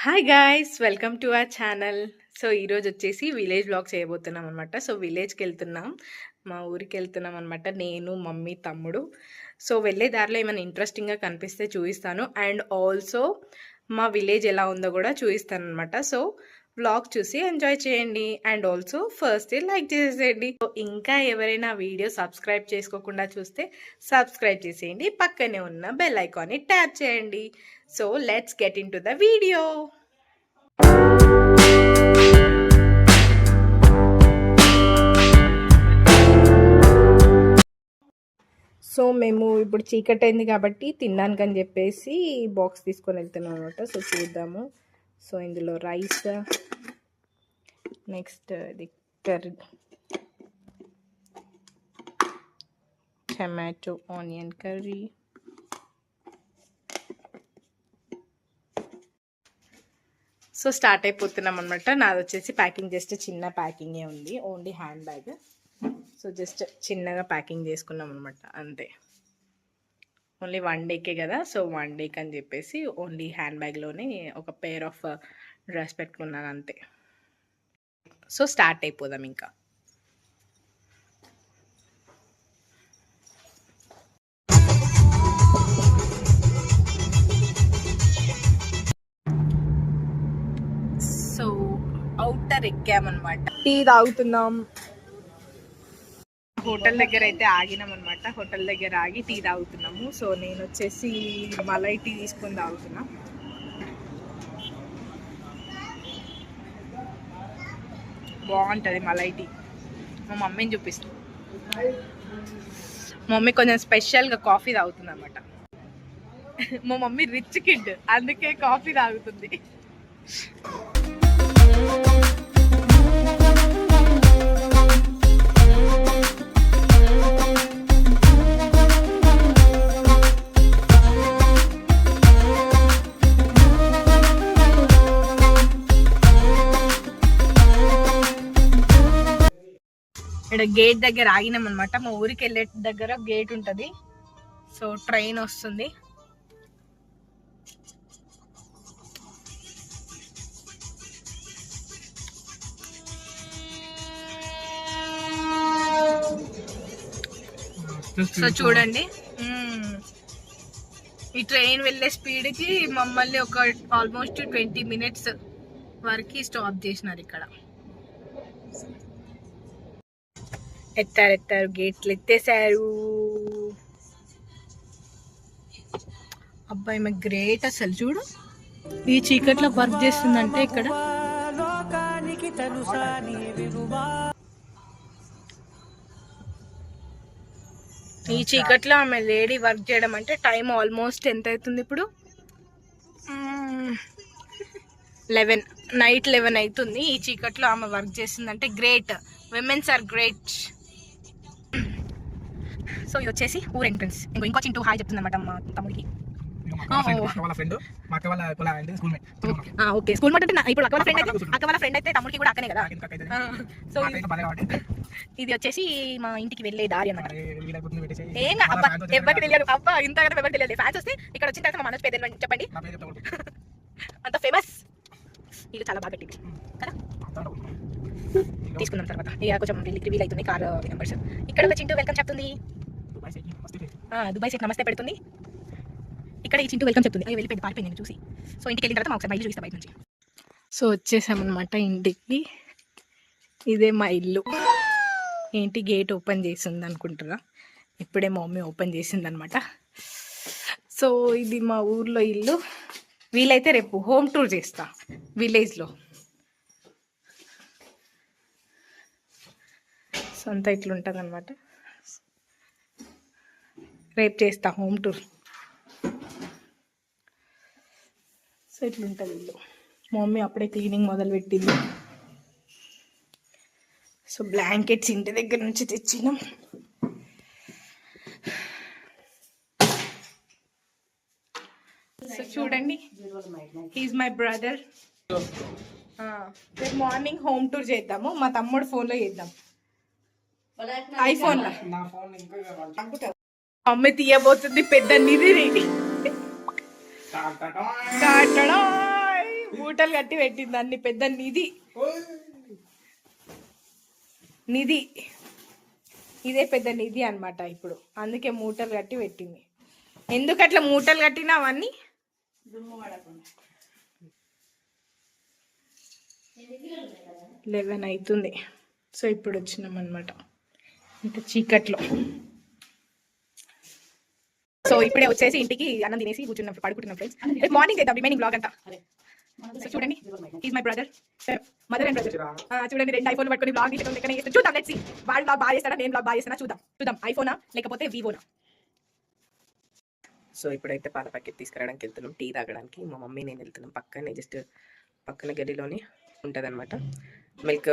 Hi guys welcome to our channel so ఈరోజు వచ్చేసి village blog చేయబోతున్నాం అనమాట సో విలేజ్కి వెళ్తున్నాం. మా ఊరికి వెళ్తున్నాం అనమాట నేను మమ్మీ తమ్ముడు. సో వెళ్ళే దారిలో ఏమైనా ఇంట్రెస్టింగ్గా కనిపిస్తే చూపిస్తాను. అండ్ ఆల్సో మా విలేజ్ ఎలా ఉందో కూడా చూపిస్తాను అనమాట సో బ్లాగ్ చూసి ఎంజాయ్ చేయండి. అండ్ ఆల్సో ఫస్ట్ లైక్ చేసేయండి. సో ఇంకా ఎవరైనా వీడియో సబ్స్క్రైబ్ చేసుకోకుండా చూస్తే సబ్స్క్రైబ్ చేసేయండి. పక్కనే ఉన్న బెల్ ఐకాన్ని ట్యాప్ చేయండి. So let's get into the video so మేము ఇప్పుడు చీకటి అయింది కాబట్టి తినడానికి అని చెప్పేసి బాక్స్ తీసుకొని వెళ్తున్నాం అనమాట సో చూద్దాము. సో ఇందులో రైస్ నెక్స్ట్ ఇది curry tomato onion curry so start అయిపోతున్నాం అనమాట నాది వచ్చేసి ప్యాకింగ్ జస్ట్ చిన్న ప్యాకింగే ఉంది. Only hand bag. So just చిన్నగా ప్యాకింగ్ చేసుకున్నాం అనమాట అంతే. ఓన్లీ వన్ డేకే కదా. సో వన్ డేకి అని చెప్పేసి ఓన్లీ హ్యాండ్ బ్యాగ్లోనే ఒక పేర్ ఆఫ్ డ్రెస్ పెట్టుకున్నాను అంతే. సో స్టార్ట్ అయిపోదాం ఇంకా. ఎక్కామన్నమాట. టీ తాగుతున్నాం. హోటల్ దగ్గర అయితే ఆగినాం అనమాట హోటల్ దగ్గర ఆగి టీ తాగుతున్నాము. సో నేను వచ్చేసి మలై టీ తీసుకొని తాగుతున్నా. బాగుంటుంది మలై టీ. మా మమ్మీని చూపిస్తాను మా మమ్మీ కొంచెం స్పెషల్గా కాఫీ తాగుతుంది అనమాట మా మమ్మీ రిచ్ కిడ్. అందుకే కాఫీ తాగుతుంది. ఇక్కడ గేట్ దగ్గర ఆగినాం అనమాట మా ఊరికి వెళ్ళే దగ్గర గేట్ ఉంటుంది. సో ట్రైన్ వస్తుంది. సో చూడండి. Hmm. ఈ ట్రైన్ వెళ్ళే స్పీడ్కి మమ్మల్ని ఒక ఆల్మోస్ట్ ట్వంటీ మినిట్స్ వరకు స్టాప్ చేసినారు ఇక్కడ. ఎత్తారు ఎత్తారు గేట్లు ఎత్తేసారు. అబ్బాయి మాకు గ్రేట్ అసలు చూడు. ఈ చీకట్లో వర్క్ చేస్తుందంటే ఇక్కడ. ఈ చీకట్లో ఆమె లేడీ వర్క్ చేయడం అంటే టైం ఆల్మోస్ట్ ఎంత అవుతుంది ఇప్పుడు? లెవెన్ నైట్ లెవెన్ అవుతుంది. ఈ చీకట్లో ఆమె వర్క్ చేస్తుందంటే great. Women's are great so ఇది వచ్చేసి ఊర్ ఎంట్రన్స్ ఇంకో ఇంకో చింటూ హాయ్ చెప్తుంది అనమాట మా తమ్ముడికి స్కూల్ మేట్ ఓకే. స్కూల్ ఇప్పుడు అక్క ఫ్రెండ్ అయితే అక్క వాళ్ళ ఫ్రెండ్ అయితే తమ్ముడికి కూడా అక్కనే కదా? సో ఇది వచ్చేసి మా ఇంటికి వెళ్ళే దారి అన్నమాట. ఏం అబ్బా ఎవరికి తెలియదు. అబ్బా ఇంత ఎవరికి తెలియదు. ఫ్యాన్స్ వస్తే ఇక్కడ వచ్చిన తర్వాత మా మనసు పేరు చెప్పండి అంత ఫేమస్ ఇల్లు చాలా బాగా పెట్టింది. కదా? తీసుకున్నాం తర్వాత. ఇక కొంచెం రివీల్ అవుతుంది కార్ నెంబర్స్. ఇక్కడ చింటూ వెల్కమ్ చెప్తుంది. దుబాయ్ సెట్ నమస్తే పెడుతుంది. ఇక్కడ ఈ చింటూ వెల్కమ్ చెప్తుంది. అవి వెళ్ళిపోయింది పారిపోయింది నేను చూసి. సో ఇంటికి వెళ్ళిన తర్వాత మా ఒకసారి బయట చూపిస్తా బయట నుంచి. సో వచ్చేసామన్నమాట ఇంటికి. ఇదే మా ఇల్లు. ఏంటి గేట్ ఓపెన్ చేసింది అనుకుంటారా ఇప్పుడే మా మమ్మీ ఓపెన్ చేసింది అనమాట సో ఇది మా ఊర్లో ఇల్లు. వీలైతే రేపు హోమ్ టూర్ చేస్తా విలేజ్లో సో అంతా ఇట్లుంటుంది అనమాట రేపు చేస్తా హోమ్ టూర్. సో ఇట్లుంటుంది ఇల్లు. మా మమ్మీ అప్పుడే క్లీనింగ్ మొదలు పెట్టింది సో బ్లాంకెట్స్ ఇంటి దగ్గర నుంచి తెచ్చినాం. సో చూడండి హీస్ మై బ్రదర్ రేపు మార్నింగ్ హోమ్ టూర్ చేద్దాము. మా తమ్ముడు ఫోన్లో చేద్దాం. ఐఫోన్ అమ్మే తీయబోతుంది పెద్ద నిధి టాటా మూటలు కట్టి పెట్టింది అన్ని పెద్ద నిధి. నిధి. ఇదే పెద్ద నిధి అనమాట ఇప్పుడు. అందుకే మూటలు కట్టి పెట్టింది. ఎందుకు అట్లా మూటలు కట్టినా అవన్నీ లెవెన్ అవుతుంది. సో ఇప్పుడు వచ్చినాం అనమాట ఇంకా చీకట్లో. సో ఇప్పుడే వచ్చేసి ఇంటికి అన్నం తినేసి కూర్చున్నాం పడుకుంటున్నాం ఫ్రెండ్స్ రేపు మార్నింగ్ చేద్దాం రిమైనింగ్ బ్లాగ్ అంతా. సో చూడండి is my brother mother and brother చూడండి రెండు ఐఫోన్ పట్టుకొని బ్లాగ్ చేస్తాం చూద్దాం లెట్స్ వాళ్ళు బ్లాగ్ బాగా చేస్తారా నేను బ్లాగ్ బాగా చేస్తానా చూద్దాం. చూద్దాం ఐఫోనా లేకపోతే వివోనా సో ఇప్పుడైతే పాల ప్యాకెట్ తీసుకురావడానికి వెళ్తున్నాం టీ తాగడానికి. మా మమ్మీ నేను వెళ్తున్నాం. పక్కనే జస్ట్ పక్కన గదిలోనే ఉంటుంది అనమాట మిల్క్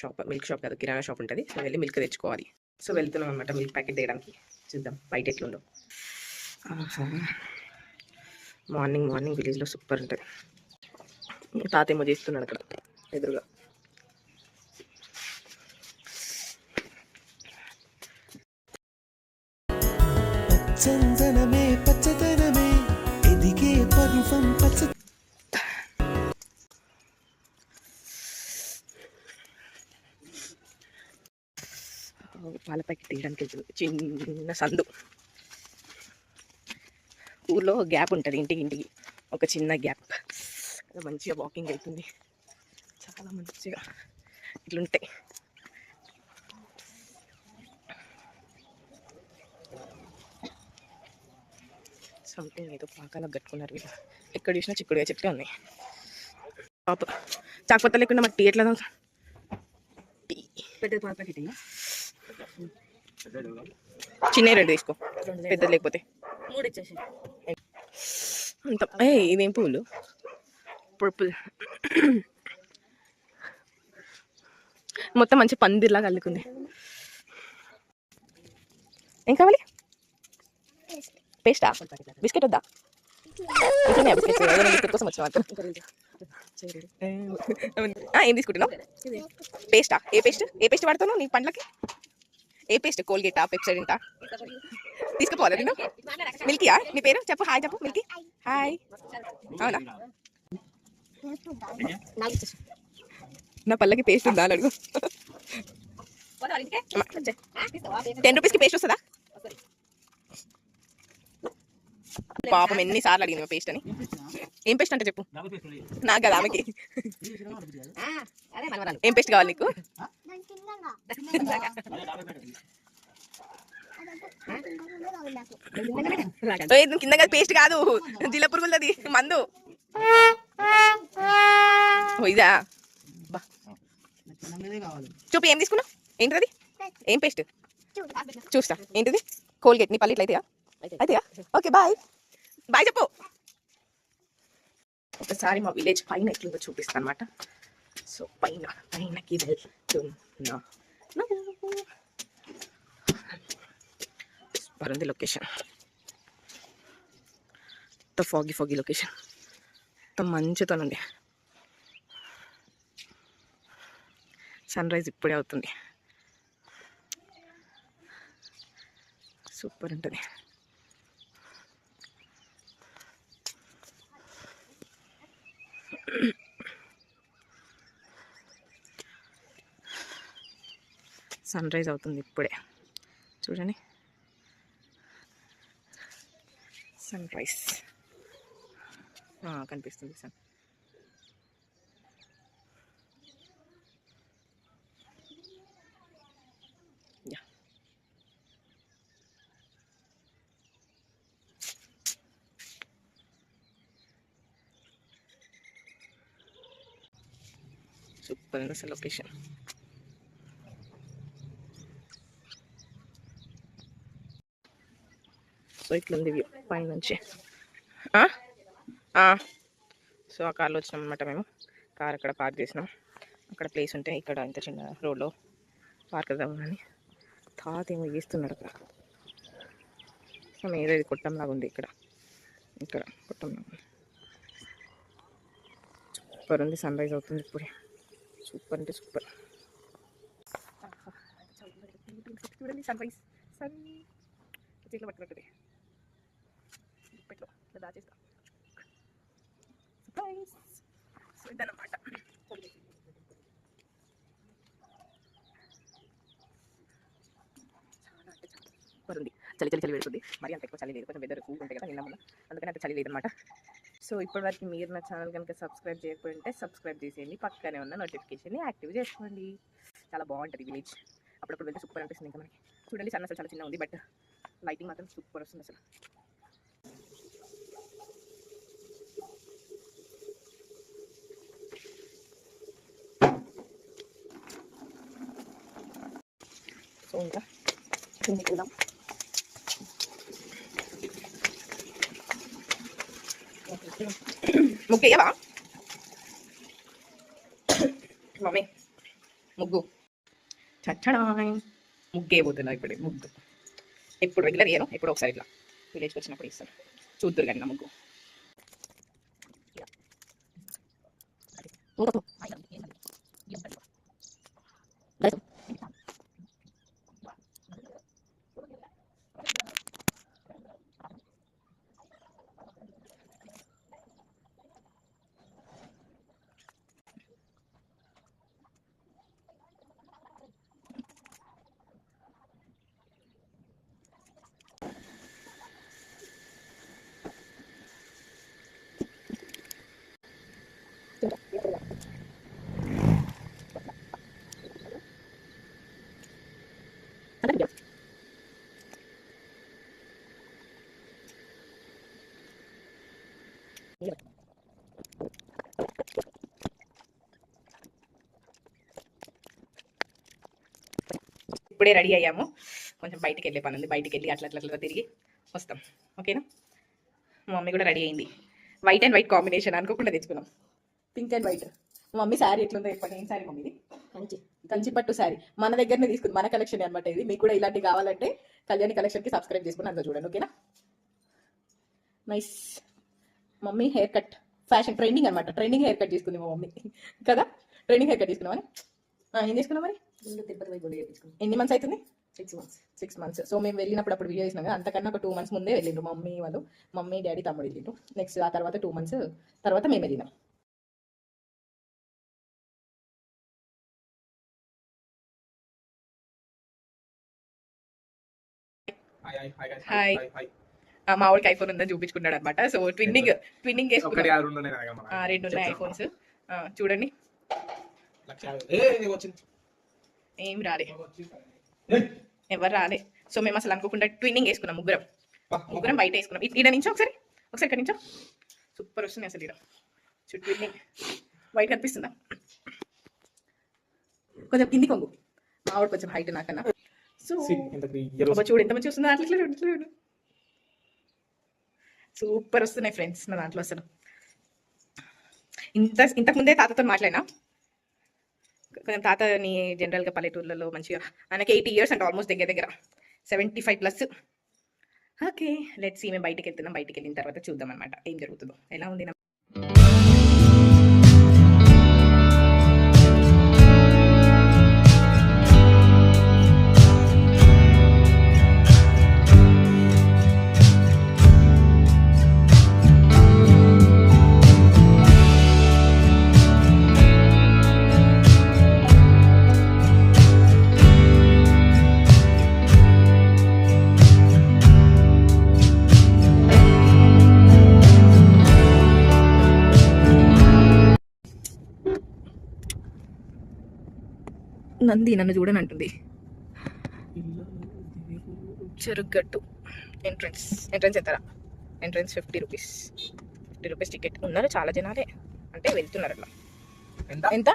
షాప్ మిల్క్ షాప్ కాదు కిరాణా షాప్ ఉంటుంది. సో వెళ్ళి మిల్క్ తెచ్చుకోవాలి. సో వెళ్తున్నాం అనమాట మిల్క్ ప్యాకెట్ తీయడానికి. చూద్దాం బయట ఎట్లుందో. మార్నింగ్ మార్నింగ్ విలేజ్లో సూపర్ ఉంటుంది. తాతేమో చేస్తున్నాడు అక్కడ ఎదురుగా. చందనమే పచ్చదనమే ఎదిగే పరువం పచ్చ పాల ప్యాకెట్ తీయడానికి వెళ్తుంది చిన్న సందు. ఊర్లో గ్యాప్ ఉంటుంది ఇంటికి ఇంటికి. ఒక చిన్న గ్యాప్. మంచిగా వాకింగ్ అవుతుంది చాలా మంచిగా ఇట్లుంటాయి. సంథింగ్ ఏదో పాకాల కట్టుకున్నారు వీళ్ళు. ఎక్కడ చూసినా చిక్కుడుగా చెట్లే ఉన్నాయి. పాప చాకపోతే లేకుండా మాకు టీ ఎట్లా టీ పెద్ద పాల ప్యాకెట్ చిన్న రెండు తీసుకో. పెద్దది లేకపోతే. అంత. ఏ ఇదేం పువ్వులు? పర్పుల్ మొత్తం మంచి పందిర్లాగా అల్లుకుంది. ఏం కావాలి? పేస్టా బిస్కెట్ వద్దా? ఇంట్లోనే బిస్కెట్ కోసం ఏం తీసుకుంటున్నావు? పేస్టా ఏ పేస్ట్ ఏ పేస్ట్ వాడతావు నీ పండ్లకి? ఏ పేస్ట్? కోల్గేటా పెప్సైడింటా తీసుకుపోవాలా నేను మిల్కీయా నీ పేరు? చెప్పు హాయ్ చెప్పు మిల్కీ హాయ్ అవునా? నా పళ్ళకి పేస్ట్ ఉందా అని అడుగు. టెన్ రూపీస్కి పేస్ట్ వస్తుందా? పాపం ఎన్నిసార్లు అడిగింది పేస్ట్ అని. ఏం పేస్ట్ అంటే చెప్పు. నాకు కదా ఆమెకి. ఏం పేస్ట్ కావాలి నీకు? కింద పేస్ట్ కాదు. జిల్ల పురుగులది మందు. ఇదా? చూపి ఏం తీసుకున్నావు? ఏంటిది ఏం పేస్ట్? చూస్తా. ఏంటిది? కోల్గేట్ నీ పల్లెట్లయితే అయితేయా ఓకే బాయ్. బాయ్ చెప్పు. ఒకసారి మా విలేజ్ పైన ఎట్లుందో చూపిస్తాను అనమాట సో పైన పైనకి వెళ్తున్నా పరంది లొకేషన్ అంత ఫాగి ఫాగి లొకేషన్ అంత మంచితోనండి. సన్ రైజ్ ఇప్పుడే అవుతుంది. సూపర్ ఉంటుంది. సన్ రైజ్ అవుతుంది ఇప్పుడే. చూడండి. సన్ రైజ్ కనిపిస్తుంది సన్ సూపర్ అసలు లొకేషన్ సో ఇట్లుంది వ్యూ పైన నుంచి ఆ? సో ఆ కార్లో వచ్చినాం అనమాట మేము. కార్ అక్కడ పార్క్ చేసినాం. అక్కడ ప్లేస్ ఉంటే ఇక్కడ ఇంత చిన్న రోడ్లో పార్క్ అని. తాత ఏమో చేస్తున్నాడు అక్కడ. సో ఏదో ఇది కొట్టంలాగా ఉంది ఇక్కడ. ఇక్కడ కొట్టంలాగా సూపర్ ఉంది సన్ రైజ్ అవుతుంది ఇప్పుడే. సూపర్ అంటే సూపర్ చూడండి సన్ రైజ్ సన్ చేతిలో పట్టుకుంటుంది పెట్లో ఇట్లా దాచేస్తా సర్ప్రైజ్ సో ఇదన్నమాట సూపర్ ఉంది చలి చలి చలి పెడుతుంది మరి అంత ఎక్కువ చలి లేదు. కొంచెం వెదర్ కూల్ ఉంటాయి కదా నిన్న మొన్న అందుకని అంత చలి లేదనమాట సో ఇప్పటి వరకు మీరు నా ఛానల్ కనుక సబ్స్క్రైబ్ చేయకపోయింటే సబ్స్క్రైబ్ చేసేయండి. పక్కనే ఉన్న నోటిఫికేషన్ని యాక్టివ్ చేసుకోండి. చాలా బాగుంటుంది విలేజ్ అప్పుడప్పుడు వెళ్తే సూపర్ అనిపిస్తుంది ఇంకా మనకి. చూడండి సన్న అసలు చాలా చిన్న ఉంది బట్ లైటింగ్ మాత్రం సూపర్ వస్తుంది అసలు. సో ఇంకా కిందికి వెళ్దాం ముగ్గేయవా మమ్మీ ముగ్గు. చచ్చడా. ముగ్గే పోతున్నా ఇప్పుడు ముగ్గు. ఎప్పుడు రెగ్యులర్ ఇయ్యను ఎప్పుడు ఒకసారి ఇట్లా. విలేజ్కి వచ్చినప్పుడు ఇస్తాను చూద్దరు కానీ నా ముగ్గు. ఇప్పుడే రెడీ అయ్యాము. కొంచెం బయటికి వెళ్ళే పని ఉంది బయటికి వెళ్ళి అట్లా అట్లా అట్లా తిరిగి వస్తాం. ఓకేనా? మా మమ్మీ కూడా రెడీ అయింది. వైట్ అండ్ వైట్ కాంబినేషన్ అనుకోకుండా తెచ్చుకున్నాం. పింక్ అండ్ వైట్ మా మమ్మీ శారీ ఎట్లుందో చెప్పండి. ఏం శారీ మమ్మీ ఇది కంచి. కంచి పట్టు శారీ మన దగ్గరనే తీసుకుంది. మన కలెక్షన్ అనమాట ఇది. మీకు కూడా ఇలాంటివి కావాలంటే కళ్యాణి కలెక్షన్కి సబ్స్క్రైబ్ చేసుకుని అందులో చూడండి. ఓకేనా? Nice mummy haircut fashion training అనమాట ట్రైనింగ్ హెయిర్ కట్ తీసుకుంది మా మమ్మీ. కదా? ట్రైనింగ్ హెయిర్ కట్ తీసుకున్నామని ఏం తీసుకున్నాం మరి? తిరుపతి చేయించుకున్నాం. ఎన్ని మంత్స్ అవుతుంది? Six months six months so మేము వెళ్ళినప్పుడు అప్పుడు వీడియో చేసినాం కదా అంతకన్నా ఒక టూ మంత్స్ ముందే వెళ్ళిండ్రు మమ్మీ వాళ్ళు. మమ్మీ డాడీ తమ్ముడు వెళ్ళిండ్రు. నెక్స్ట్ ఆ తర్వాత టూ మంత్స్ తర్వాత మేము వెళ్ళినాం. Hi hi hi guys. Hi. Hi hi ఆ, మా వాడికి ఐఫోన్ ఉందని చూపించుకున్నాడు అనమాట సో ట్విన్నింగ్ ట్విన్నింగ్ ఆ రెండు ఉన్నాయి. ఐఫోన్స్ చూడండి. ఏ, రాలే. ఎవరు రాలే. సో మేము అసలు అనుకోకుండా ట్విన్నింగ్ వేసుకున్నాం ముగ్గురం. ముగ్గురం బయట వేసుకున్నాం. ఇ- ఈడ నుంచో ఒకసారి. ఒకసారి ఇక్కడ నుంచో. సూపర్ వస్తుంది అసలు ఈడ. చుట్టూ ట్విన్నింగ్. వైట్ కనిపిస్తుందా కొంచెం కింది కొంగు. మా వాడు కొంచెం హైట్ నాకన్నా. సో చూడు ఎంత మంచి వస్తుందో అట్లా చూడు, సూపర్ వస్తున్నాయి ఫ్రెండ్స్ నా దాంట్లో అసలు. ఇంత ఇంతకు ముందే తాతతో మాట్లాడినా. కొంచెం తాతని జనరల్గా పల్లెటూర్లలో మంచిగా ఆయనకి ఎయిటీ ఇయర్స్ అంటే ఆల్మోస్ట్ దగ్గర దగ్గర. Seventy five plus. Okay let's మేము బయటికి వెళ్తున్నాం. బయటకు వెళ్ళిన తర్వాత చూద్దాం అనమాట ఏం జరుగుతుందో. ఎలా ఉంది నంది నన్ను చూడని అంటుంది చెరుగట్టు ఎంట్రన్స్ ఎంట్రన్స్ ఎంతరా entrance fifty rupees fifty rupees ticket ఉన్నారు చాలా జనాలే అంటే వెళ్తున్నారు అట్లా ఎంత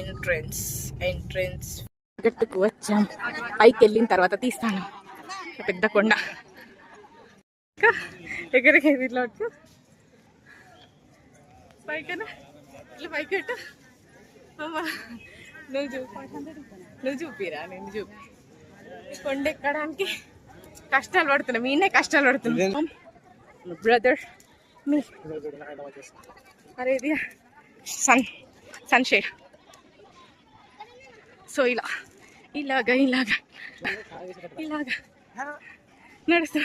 ఎంట్రన్స్ ఎంట్రన్స్ గట్టుకు వచ్చాం పైకి వెళ్ళిన తర్వాత తీస్తాను పెద్ద కొండ ఎక్కడికి ఇట్లా వచ్చు పైకనా ఇట్లా పైకి పెట్టు అమ్మా. నువ్వు చూపి. నువ్వు చూపిరా నేను చూపి. కొండ ఎక్కడానికి కష్టాలు పడుతున్నా. మీనే కష్టాలు పడుతున్నా. బ్రదర్ మీ అరే ఇది సన్ సన్ షేడ్ సో ఇలా ఇలాగా ఇలాగా. ఇలాగా. నడుస్తా.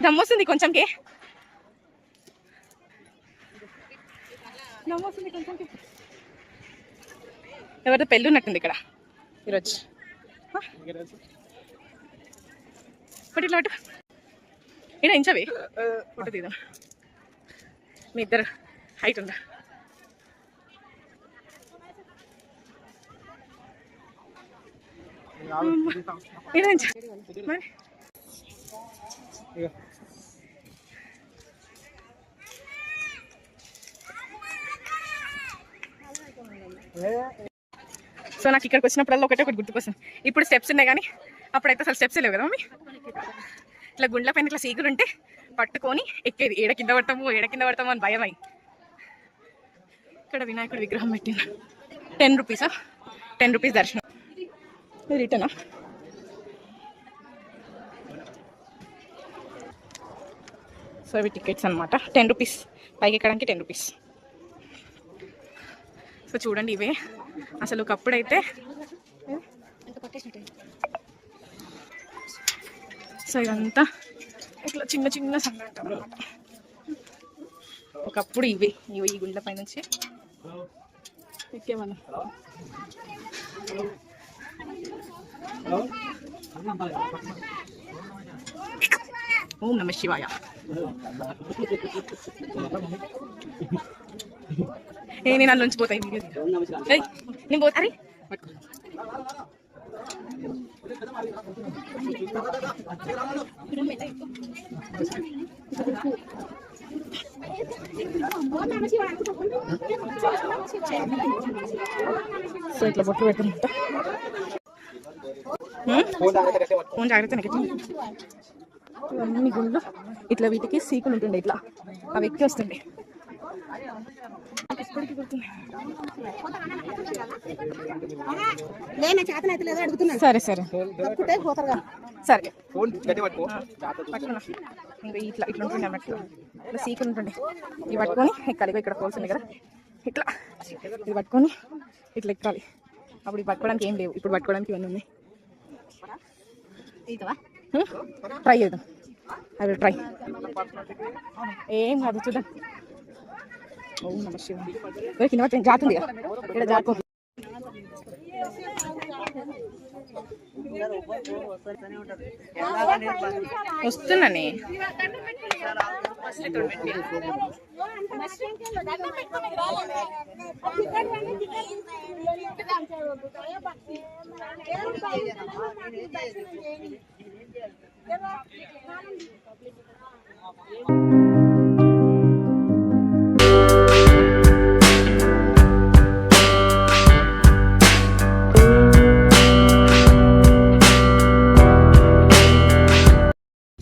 దమ్మొస్తుంది కొంచెంకి నమ్మొస్తుంది కొంచెం ఎవరితో పెళ్ళి ఉన్నట్టుంది ఇక్కడ. ఈరోజు? పట్టు ఇట్లా పట్టు. ఇక్కడ ఇంచవి ఫోటో తీద్దాం. మీ ఇద్దరు హైట్ ఉందా? ఇక్కడ ఇంచ మరి. సో నాకు ఇక్కడికి వచ్చినప్పుడల్లా ఒకటే ఒకటి గుర్తుకొస్తుంది. ఇప్పుడు స్టెప్స్ ఉన్నాయి కానీ అప్పుడైతే అసలు స్టెప్స్ లేవు కదా మమ్మీ? ఇట్లా గుండ్ల పైన ఇట్లా సీకులు ఉంటే పట్టుకొని ఎక్కేది. ఏడ కింద పడతాము ఏడ కింద పడతాము అని భయం ఇక్కడ వినాయకుడి విగ్రహం పెట్టిన టెన్ రూపీసా టెన్ రూపీస్ దర్శనం. రిటర్నా సో ఇవి టికెట్స్ అనమాట టెన్ రూపీస్ పైకి ఎక్కడానికి టెన్ రూపీస్ సో చూడండి ఇవే. అసలు ఒకప్పుడైతే సో ఇదంతా ఇట్లా చిన్న చిన్న సంఘటన అన్నమాట. ఒకప్పుడు ఇవి ఇవి ఈ గుండె పైనుంచి. ఎక్కేవాళ్ళం ఓం నమ శివాయ. ఏ నేను అందులోంచి పోతాయి నేను పోతా. అరే. సో ఇట్లా పెట్టుకుంటా. ఫోన్ జాగ్రత్త ఇవన్నీ ఇట్లా వీటికి సీకులు ఉంటుండే ఇట్లా. అవి ఎక్కి వస్తుండే. సరే సరే. సరే. ఇట్లా ఇట్లా ఉంటుండే అన్నట్టు. ఇట్లా సీకులు ఉంటుండే. ఇవి పట్టుకొని ఎక్కాలి ఇక్కడ పోల్స్ ఉంది కదా. ఇట్లా. ఇది పట్టుకొని ఇట్లా ఎక్కాలి. అప్పుడు ఇవి పట్టుకోవడానికి ఏం లేవు. ఇప్పుడు పట్టుకోవడానికి ఇవన్నీ ఉన్నాయి. ట్రై చేద్దాం. I will try. ఏం కాదు చూద్దాం. కింద పట్టిన జాతుంది ఇక్కడ జాతుంది వస్తున్నానే